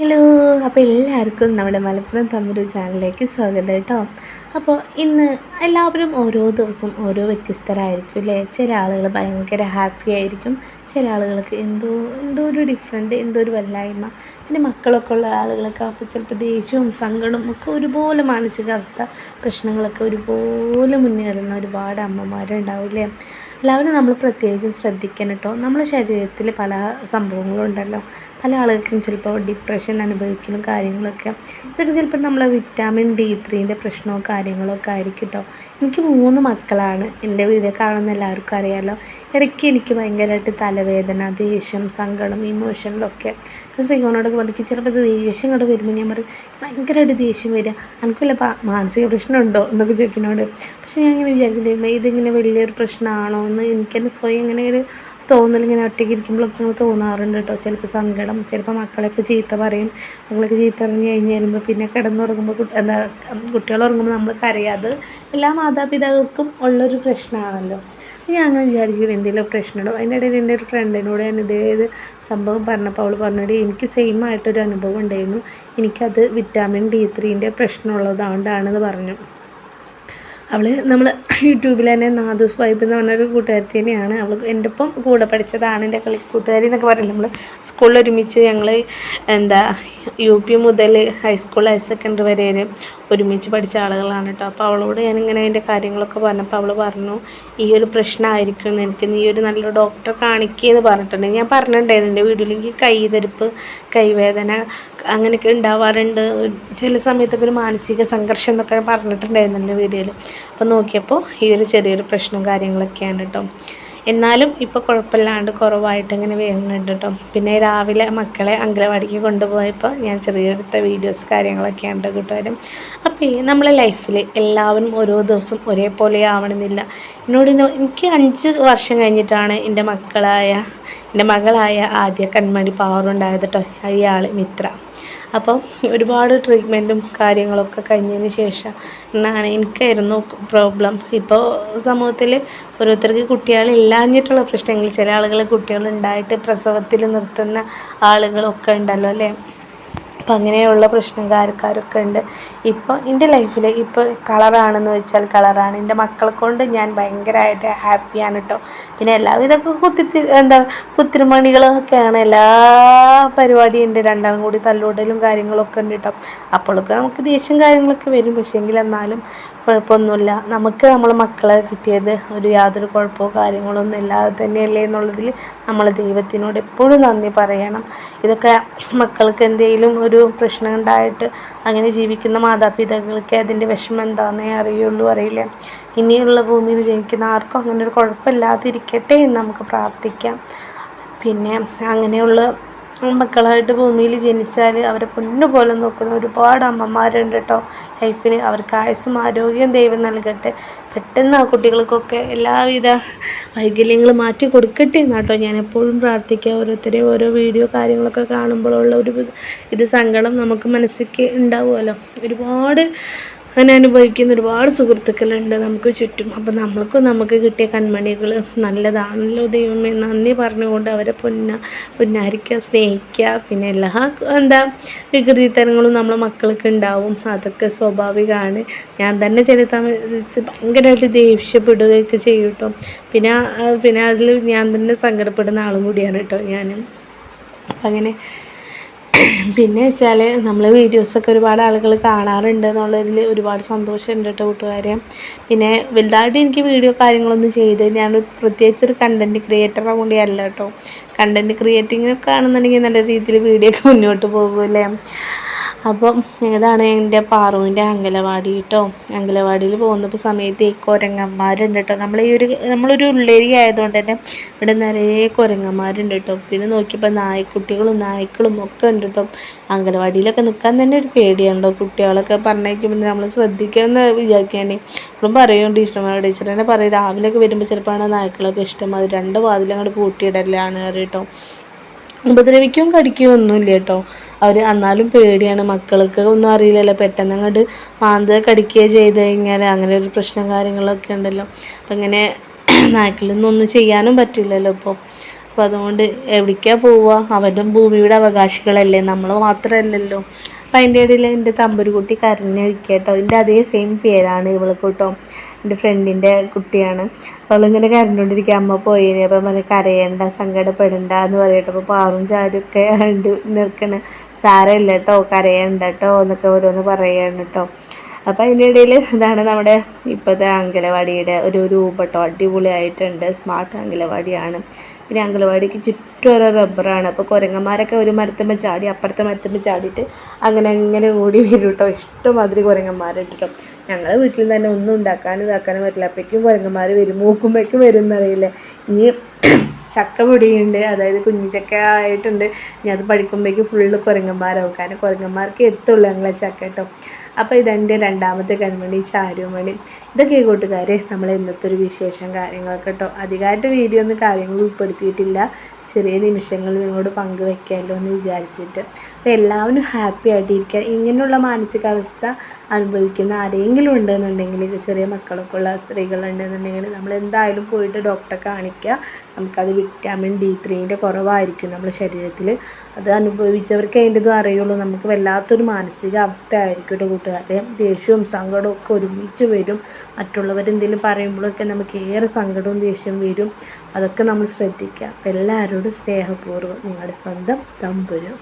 Hello അപ്പോൾ എല്ലാവർക്കും നമ്മുടെ മലപ്പുറം തമ്പുരു ചാനലിലേക്ക് സ്വാഗതം കേട്ടോ. അപ്പോൾ ഇന്ന് എല്ലാവരും ഓരോ ദിവസം ഓരോ വ്യത്യസ്തരായിരിക്കും അല്ലേ? ചില ആളുകൾ ഭയങ്കര ഹാപ്പി ആയിരിക്കും. ചില ആളുകൾക്ക് എന്തോ എന്തോ ഒരു ഡിഫറെന്റ് എന്തോ ഒരു വല്ലായ്മ. പിന്നെ മക്കളൊക്കെ ഉള്ള ആളുകളൊക്കെ അപ്പോൾ ചിലപ്പോൾ ദേഷ്യവും സങ്കടവും ഒക്കെ ഒരുപോലെ മാനസികാവസ്ഥ പ്രശ്നങ്ങളൊക്കെ ഒരുപോലെ മുന്നേറുന്ന ഒരുപാട് അമ്മമാരുണ്ടാവില്ലേ എല്ലാവരും നമ്മൾ പ്രത്യേകിച്ചും ശ്രദ്ധിക്കണം കേട്ടോ. നമ്മുടെ ശരീരത്തിൽ പല സംഭവങ്ങളും ഉണ്ടല്ലോ പല ആളുകൾക്കും ചിലപ്പോൾ ഡിപ്രഷൻ അനുഭവിക്കുന്ന കാര്യങ്ങളൊക്കെ. ഇതൊക്കെ ചിലപ്പോൾ നമ്മളെ വിറ്റാമിൻ ഡി ത്രീന്റെ പ്രശ്നമോ കാര്യങ്ങളോ ഒക്കെ ആയിരിക്കും കേട്ടോ. എനിക്ക് മൂന്ന് മക്കളാണ്. എന്റെ വീഡിയോ കാണുന്ന എല്ലാവർക്കും അറിയാമല്ലോ ഇടയ്ക്ക് എനിക്ക് ഭയങ്കരമായിട്ട് തലവേദന ദേഷ്യം സങ്കടം ഇമോഷനിലൊക്കെ ശ്രീകോണോട് പറഞ്ഞിട്ട് ചിലപ്പോൾ ദേഷ്യം ഇങ്ങോട്ട് വരുമ്പോൾ ഞാൻ പറയും ഭയങ്കരമായിട്ട് ദേഷ്യം വരിക. എനിക്ക് വല്ല മാനസിക പ്രശ്നമുണ്ടോ? എന്നൊക്കെ ചോദിക്കുന്നോട് പക്ഷേ ഞാൻ ഇങ്ങനെ വിചാരിക്കുന്നത് ഇതിങ്ങനെ വലിയൊരു പ്രശ്നമാണോ? എന്ന് എനിക്ക് തന്നെ സ്വയം ഇങ്ങനെ ഒരു തോന്നൽ ഇങ്ങനെ ഒറ്റയ്ക്ക് ഇരിക്കുമ്പോഴൊക്കെ ഇങ്ങനെ തോന്നാറുണ്ട് കേട്ടോ. ചിലപ്പോൾ സങ്കടം ചിലപ്പോൾ മക്കളൊക്കെ ചീത്ത പറയും. മക്കളൊക്കെ ചീത്ത പറഞ്ഞ് കഴിഞ്ഞ് വരുമ്പോൾ പിന്നെ കിടന്നുറങ്ങുമ്പോൾ എന്താ കുട്ടികൾ ഉറങ്ങുമ്പോൾ നമ്മൾ കരയാതെ എല്ലാ മാതാപിതാക്കൾക്കും ഉള്ളൊരു പ്രശ്നമാണല്ലോ ഞാൻ അങ്ങനെ വിചാരിച്ചു എന്തെങ്കിലും പ്രശ്നമുണ്ടോ? അതിന്റെ ഇടയിൽ എന്റെ ഒരു ഫ്രണ്ടിനോട് ഞാൻ ഇതേ സംഭവം പറഞ്ഞപ്പോൾ അവൾ പറഞ്ഞിട്ട് എനിക്ക് സെയിം ആയിട്ടൊരു അനുഭവം ഉണ്ടായിരുന്നു. എനിക്കത് വിറ്റാമിൻ ഡി ത്രീന്റെ പ്രശ്നമുള്ളതുകൊണ്ടാണെന്ന് പറഞ്ഞു. അവൾ നമ്മൾ യൂട്യൂബിൽ തന്നെ നാദൂസ് വൈബ് എന്ന് പറഞ്ഞൊരു കൂട്ടുകാരത്തി തന്നെയാണ്. അവൾ എന്റെ ഒപ്പം കൂടെ പഠിച്ചതാണ് എന്റെ കളി കൂട്ടുകാരി എന്നൊക്കെ പറയില്ല നമ്മൾ സ്കൂളിൽ ഒരുമിച്ച് ഞങ്ങൾ എന്താ യു പി മുതൽ ഹൈസ്കൂൾ ഹയർ സെക്കൻഡറി വരെ ഒരുമിച്ച് പഠിച്ച ആളുകളാണ് കേട്ടോ. അപ്പോൾ അവളോട് ഞാനിങ്ങനെ അതിന്റെ കാര്യങ്ങളൊക്കെ പറഞ്ഞപ്പോൾ അവൾ പറഞ്ഞു ഈ ഒരു പ്രശ്നമായിരിക്കും എനിക്ക് നീ ഒരു നല്ലൊരു ഡോക്ടറെ കാണിക്കുകയെന്ന് പറഞ്ഞിട്ടുണ്ട്. ഞാൻ പറഞ്ഞിട്ടുണ്ടായിരുന്നു എന്റെ വീട്ടിൽ കൈതരിപ്പ് കൈവേദന അങ്ങനെയൊക്കെ ഉണ്ടാവാറുണ്ട്. ചില സമയത്തൊക്കെ ഒരു മാനസിക സംഘർഷം എന്നൊക്കെ പറഞ്ഞിട്ടുണ്ടായിരുന്നു എന്റെ വീഡിയോയിൽ അപ്പോൾ നോക്കിയപ്പോൾ ഈ ഒരു ചെറിയൊരു പ്രശ്നം കാര്യങ്ങളൊക്കെയാണ് കേട്ടോ. എന്നാലും ഇപ്പോൾ കുഴപ്പമില്ലാണ്ട് കുറവായിട്ട് ഇങ്ങനെ വരുന്നുണ്ട് കേട്ടോ പിന്നെ രാവിലെ മക്കളെ അങ്കലവാടിക്ക് കൊണ്ടുപോയപ്പോൾ ഞാൻ ചെറിയെടുത്ത വീഡിയോസ് കാര്യങ്ങളൊക്കെ ഉണ്ട് കൂട്ടുകാരും അപ്പോൾ ഈ നമ്മളെ ലൈഫിൽ എല്ലാവരും ഓരോ ദിവസം ഒരേപോലെ ആവണമെന്നില്ല. എന്നോട് എനിക്ക് അഞ്ച് വർഷം കഴിഞ്ഞിട്ടാണ് എന്റെ മക്കളായ എന്റെ മകളായ ആദ്യ കൺമണി പാറുണ്ടായത് കേട്ടോ അയാൾ മിത്ര. അപ്പോൾ ഒരുപാട് ട്രീറ്റ്മെന്റും കാര്യങ്ങളൊക്കെ കഴിഞ്ഞതിന് ശേഷം എന്നാണ് എനിക്കായിരുന്നു പ്രോബ്ലം ഇപ്പോൾ സമൂഹത്തിൽ ഓരോരുത്തർക്ക് കുട്ടികളില്ലാഞ്ഞിട്ടുള്ള പ്രശ്നങ്ങൾ. ചില ആളുകൾ കുട്ടികളുണ്ടായിട്ട് പ്രസവത്തിൽ നിർത്തുന്ന ആളുകളൊക്കെ ഉണ്ടല്ലോ അല്ലേ? അപ്പം അങ്ങനെയുള്ള പ്രശ്നക്കാർക്കാരൊക്കെ ഉണ്ട്. ഇപ്പോൾ എന്റെ ലൈഫിൽ ഇപ്പോൾ കളറാണെന്ന് വെച്ചാൽ കളറാണ് എന്റെ മക്കളെ കൊണ്ട് ഞാൻ ഭയങ്കരമായിട്ട് ഹാപ്പിയാണ് കേട്ടോ പിന്നെ എല്ലാവിധ കുത്തി എന്താ കുത്തിരിമണികളൊക്കെയാണ് എല്ലാ പരിപാടിയും ഉണ്ട് രണ്ടാളും കൂടി തല്ലുടലും കാര്യങ്ങളൊക്കെ ഉണ്ട് കേട്ടോ അപ്പോഴൊക്കെ നമുക്ക് ദേഷ്യം കാര്യങ്ങളൊക്കെ വരും. പക്ഷേ എങ്കിൽ എന്നാലും കുഴപ്പമൊന്നുമില്ല. നമുക്ക് നമ്മളെ മക്കളെ കിട്ടിയത് ഒരു യാതൊരു കുഴപ്പമോ കാര്യങ്ങളോ ഒന്നും ഇല്ലാതെ തന്നെയല്ലേ എന്നുള്ളതിൽ നമ്മൾ ദൈവത്തിനോട് എപ്പോഴും നന്ദി പറയണം. ഇതൊക്കെ മക്കൾക്ക് എന്തെങ്കിലും ഒരു പ്രശ്നം ഉണ്ടായിട്ട് അങ്ങനെ ജീവിക്കുന്ന മാതാപിതാക്കൾക്ക് അതിന്റെ വിഷമം എന്താണെന്നേ അറിയുള്ളൂ അറിയില്ല. ഇനിയുള്ള ഭൂമിയിൽ ജനിക്കുന്ന ആർക്കും അങ്ങനെ ഒരു കുഴപ്പമില്ലാതിരിക്കട്ടെ എന്ന് നമുക്ക് പ്രാർത്ഥിക്കാം. പിന്നെ അങ്ങനെയുള്ള മക്കളായിട്ട് ഭൂമിയിൽ ജനിച്ചാൽ അവരെ പൊന്നു പോലെ നോക്കുന്ന ഒരുപാട് അമ്മമാരുണ്ട് കേട്ടോ. ലൈഫിൽ അവർക്ക് ആയുസ്സും ആരോഗ്യവും ദൈവം നൽകട്ടെ. പെട്ടെന്ന് ആ കുട്ടികൾക്കൊക്കെ എല്ലാവിധ വൈകല്യങ്ങളും മാറ്റി കൊടുക്കട്ടെ എന്നാട്ടോ ഞാൻ എപ്പോഴും പ്രാർത്ഥിക്കുക. ഓരോരുത്തരെയും ഓരോ വീഡിയോ കാര്യങ്ങളൊക്കെ കാണുമ്പോഴുള്ള ഒരു ഇത് സങ്കടം നമുക്ക് മനസ്സിലേക്ക് ഉണ്ടാവുമല്ലോ. ഒരുപാട് അങ്ങനെ അനുഭവിക്കുന്ന ഒരുപാട് സുഹൃത്തുക്കളുണ്ട് നമുക്ക് ചുറ്റും. അപ്പം നമ്മൾക്കും നമുക്ക് കിട്ടിയ കൺമണികൾ നല്ലതാണല്ലോ ദൈവമേ. നന്ദി പറഞ്ഞുകൊണ്ട് അവരെ പൊന്ന പൊന്നാരിക്കുക സ്നേഹിക്കുക പിന്നെ എല്ലാ എന്താ വികൃതി തരങ്ങളും നമ്മളെ മക്കൾക്ക് ഉണ്ടാവും. അതൊക്കെ സ്വാഭാവികമാണ്. ഞാൻ തന്നെ ചില സമയത്ത് ഭയങ്കരമായിട്ട് ദേഷ്യപ്പെടുകയൊക്കെ ചെയ്യും കേട്ടോ. പിന്നെ പിന്നെ അതിൽ ഞാൻ തന്നെ സങ്കടപ്പെടുന്ന ആളും കൂടിയാണ് കേട്ടോ ഞാൻ അങ്ങനെ പിന്നെ വെച്ചാൽ നമ്മൾ വീഡിയോസൊക്കെ ഒരുപാട് ആളുകൾ കാണാറുണ്ട് എന്നുള്ളതിൽ ഒരുപാട് സന്തോഷമുണ്ട് കേട്ടോ കൂട്ടുകാരെ. പിന്നെ വലുതായിട്ട് എനിക്ക് വീഡിയോ കാര്യങ്ങളൊന്നും ചെയ്ത് ഞാൻ പ്രത്യേകിച്ച് ഒരു കണ്ടന്റ് ക്രിയേറ്ററെ കൂടിയല്ല കേട്ടോ. കണ്ടന്റ് ക്രിയേറ്റിംഗ് ഒക്കെ ആണെന്നുണ്ടെങ്കിൽ നല്ല രീതിയിൽ വീഡിയോ ഒക്കെ മുന്നോട്ട് പോകുമല്ലേ അപ്പം ഏതാണ് എന്റെ പാറുവിന്റെ അങ്കലവാടി കേട്ടോ അങ്കലവാടിയിൽ പോകുന്ന സമയത്ത് ഈ കുരങ്ങന്മാരുണ്ട് കേട്ടോ നമ്മൾ ഈ ഒരു നമ്മളൊരു ഉള്ളേരി ആയതുകൊണ്ട് തന്നെ ഇവിടെ നിറയെ കുരങ്ങന്മാരുണ്ട് കേട്ടോ പിന്നെ നോക്കിയപ്പോൾ നായ്ക്കുട്ടികളും നായ്ക്കളും ഒക്കെ ഉണ്ട് കേട്ടോ അങ്കലവാടിയിലൊക്കെ നിൽക്കാൻ തന്നെ ഒരു പേടിയുണ്ടോ കുട്ടികളൊക്കെ പറഞ്ഞേക്കുമ്പോൾ നമ്മൾ ശ്രദ്ധിക്കണം എന്ന് വിചാരിക്കാൻ ഇപ്പോഴും പറയും ടീച്ചർമാരോട് ടീച്ചർ തന്നെ പറയും രാവിലെയൊക്കെ വരുമ്പോൾ ചിലപ്പോൾ നായ്ക്കളൊക്കെ ഇഷ്ടം. അത് രണ്ട് വാതിലങ്ങോട്ട് പൂട്ടിയിടലാണ് കേട്ടോ ഉപദ്രവിക്കുകയും കടിക്കുകയും ഒന്നുമില്ല കേട്ടോ. അവർ എന്നാലും പേടിയാണ്. മക്കൾക്ക് ഒന്നും അറിയില്ലല്ലോ. പെട്ടെന്ന് അങ്ങോട്ട് മാന്ത കടിക്കുക ചെയ്ത് കഴിഞ്ഞാൽ അങ്ങനെ ഒരു പ്രശ്നം കാര്യങ്ങളൊക്കെ ഉണ്ടല്ലോ. അപ്പം ഇങ്ങനെ നാട്ടിൽ നിന്നൊന്നും ചെയ്യാനും പറ്റില്ലല്ലോ ഇപ്പോൾ അപ്പോൾ അതുകൊണ്ട് എവിടേക്കാണ് പോവുക? അവരുടെ ഭൂമിയുടെ അവകാശികളല്ലേ? നമ്മൾ മാത്രമല്ലല്ലോ അപ്പം അതിന്റെ ഇടയിൽ എന്റെ തമ്പൊരു കുട്ടി കരഞ്ഞഴിക്കുക കേട്ടോ എന്റെ അതേ സെയിം പേരാണ് ഇവൾക്ക് കേട്ടോ. എന്റെ ഫ്രണ്ടിന്റെ കുട്ടിയാണ്. അവളിങ്ങനെ കരഞ്ഞുകൊണ്ടിരിക്കുക. അമ്മ പോയിന്. അപ്പം പറഞ്ഞ് കരയേണ്ട സങ്കടപ്പെടണ്ട എന്ന് പറയട്ടെ. അപ്പോൾ പാറും ചാരുമൊക്കെ ഉണ്ട് നിൽക്കണ്. സാരമില്ല കേട്ടോ. കരയണ്ട കേട്ടോ എന്നൊക്കെ ഓരോന്ന് പറയുകയാണ് കേട്ടോ. അപ്പോൾ അതിന്റെ ഇടയിൽ ഇതാണ് നമ്മുടെ ഇപ്പോഴത്തെ അങ്കലവാടിയുടെ ഒരു രൂപട്ടോ. അടിപൊളിയായിട്ടുണ്ട്. സ്മാർട്ട് അങ്കലവാടിയാണ് പിന്നെ അംഗനവാടിക്ക് ചുറ്റും ഓരോ റബ്ബറാണ്. അപ്പോൾ കുരങ്ങന്മാരൊക്കെ ഒരു മരത്തുമ്പോൾ ചാടി അപ്പുറത്തെ മരത്തുമ്പോൾ ചാടിയിട്ട് അങ്ങനെ അങ്ങനെ ഓടി വരും കേട്ടോ ഇഷ്ടമാതിരി കുരങ്ങന്മാരുണ്ട് കേട്ടോ ഞങ്ങളെ വീട്ടിൽ തന്നെ ഒന്നും ഉണ്ടാക്കാനും ഇതാക്കാനും പറ്റില്ല. അപ്പോഴേക്കും കുരങ്ങന്മാർ വരും മൂക്കുമ്പോഴേക്കും വരും എന്നറിയില്ല? ഇനി ചക്ക പൊടിയുണ്ട് അതായത് കുഞ്ഞു ചക്ക ആയിട്ടുണ്ട്. ഇനി അത് പഠിക്കുമ്പോഴേക്കും ഫുള്ള് കുരങ്ങന്മാരാവും. കാരണം കുരങ്ങന്മാർക്ക് എത്തുള്ളൂ ഞങ്ങളെ ചക്ക കേട്ടോ അപ്പോൾ ഇതെന്റെ രണ്ടാമത്തെ കൺമണി ചാരുമണി. ഇതൊക്കെ കൂട്ടുകാരെ നമ്മൾ ഇന്നത്തെ ഒരു വിശേഷം കാര്യങ്ങളൊക്കെ കേട്ടോ അധികമായിട്ട് വീഡിയോ ഒന്നും കാര്യങ്ങൾ ഉൾപ്പെടുത്തിയിട്ടില്ല. ചെറിയ നിമിഷങ്ങൾ നിങ്ങളോട് പങ്കുവെക്കാമല്ലോ എന്ന് വിചാരിച്ചിട്ട്. അപ്പോൾ എല്ലാവരും ഹാപ്പി ആയിട്ടിരിക്കുക ഇങ്ങനെയുള്ള മാനസികാവസ്ഥ അനുഭവിക്കുന്ന ആരെങ്കിലും ഉണ്ടെന്നുണ്ടെങ്കിൽ ചെറിയ മക്കളൊക്കെ ഉള്ള സ്ത്രീകളുണ്ടെന്നുണ്ടെങ്കിൽ നമ്മൾ എന്തായാലും പോയിട്ട് ഡോക്ടറെ കാണിക്കുക നമുക്കത് വിറ്റാമിൻ ഡി ത്രീന്റെ കുറവായിരിക്കും നമ്മുടെ ശരീരത്തിൽ അത് അനുഭവിച്ചവർക്ക് അതിന്റെതും അറിയുള്ളൂ. നമുക്ക് വല്ലാത്തൊരു മാനസികാവസ്ഥ ആയിരിക്കും കേട്ടോ കൂട്ടുകാരെ ദേഷ്യവും സങ്കടവും ഒക്കെ ഒരുമിച്ച് വരും. മറ്റുള്ളവർ എന്തെങ്കിലും പറയുമ്പോഴൊക്കെ നമുക്ക് ഏറെ സങ്കടവും ദേഷ്യവും വരും. അതൊക്കെ നമ്മൾ ശ്രദ്ധിക്കുക. അപ്പോൾ എല്ലാവരോടും സ്നേഹപൂർവം നിങ്ങളുടെ സ്വന്തം തമ്പുരു